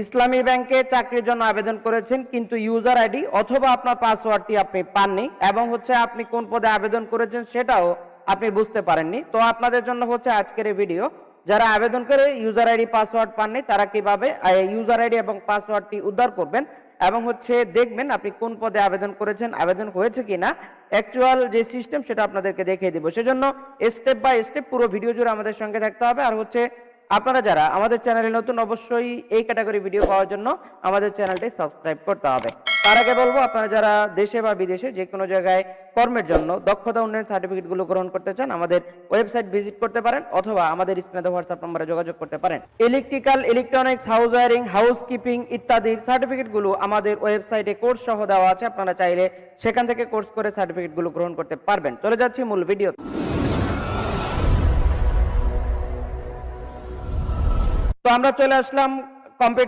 ইসলামী ব্যাংকে চাকরির জন্য আবেদন করেছেন, কিন্তু ইউজার আইডি অথবা আপনার পাসওয়ার্ডটি আপনি পাননি এবং হচ্ছে আপনি কোন পদে আবেদন করেছেন সেটাও আপনি বুঝতে পারেননি। তো আপনাদের জন্য হচ্ছে আজকের এই ভিডিও যারা আবেদন করে ইউজার আইডি পাসওয়ার্ড পাননি, তারা কীভাবে ইউজার আইডি এবং পাসওয়ার্ডটি উদ্ধার করবেন এবং হচ্ছে দেখবেন আপনি কোন পদে আবেদন করেছেন, আবেদন হয়েছে কিনা অ্যাকচুয়াল যে সিস্টেম সেটা আপনাদেরকে দেখিয়ে দিব। সেজন্য স্টেপ বাই স্টেপ পুরো ভিডিও জুড়ে আমাদের সঙ্গে থাকতে হবে। আর হচ্ছে আপনারা যারা আমাদের চ্যানেলে নতুন, অবশ্যই এই ক্যাটাগরি ভিডিও পাওয়ার জন্য আমাদের চ্যানেলটি সাবস্ক্রাইব করতে হবে। তার আগে বলব, আপনারা যারা দেশে বা বিদেশে যে কোনো জায়গায় কর্মের জন্য দক্ষতা উন্নয়ন সার্টিফিকেটগুলো গ্রহণ করতে চান, আমাদের ওয়েবসাইট ভিজিট করতে পারেন অথবা আমাদের স্ক্রিনে হোয়াটসঅ্যাপ নম্বরে যোগাযোগ করতে পারেন। Electrical electronics house wiring house keeping ইত্যাদির সার্টিফিকেটগুলো আমাদের ওয়েবসাইটে কোর্স সহ দেওয়া আছে। আপনারা চাইলে সেখান থেকে কোর্স করে সার্টিফিকেটগুলো গ্রহণ করতে পারবেন। চলে যাচ্ছি মূল ভিডিও তো আমরা চলে আসলাম কম্পিউটার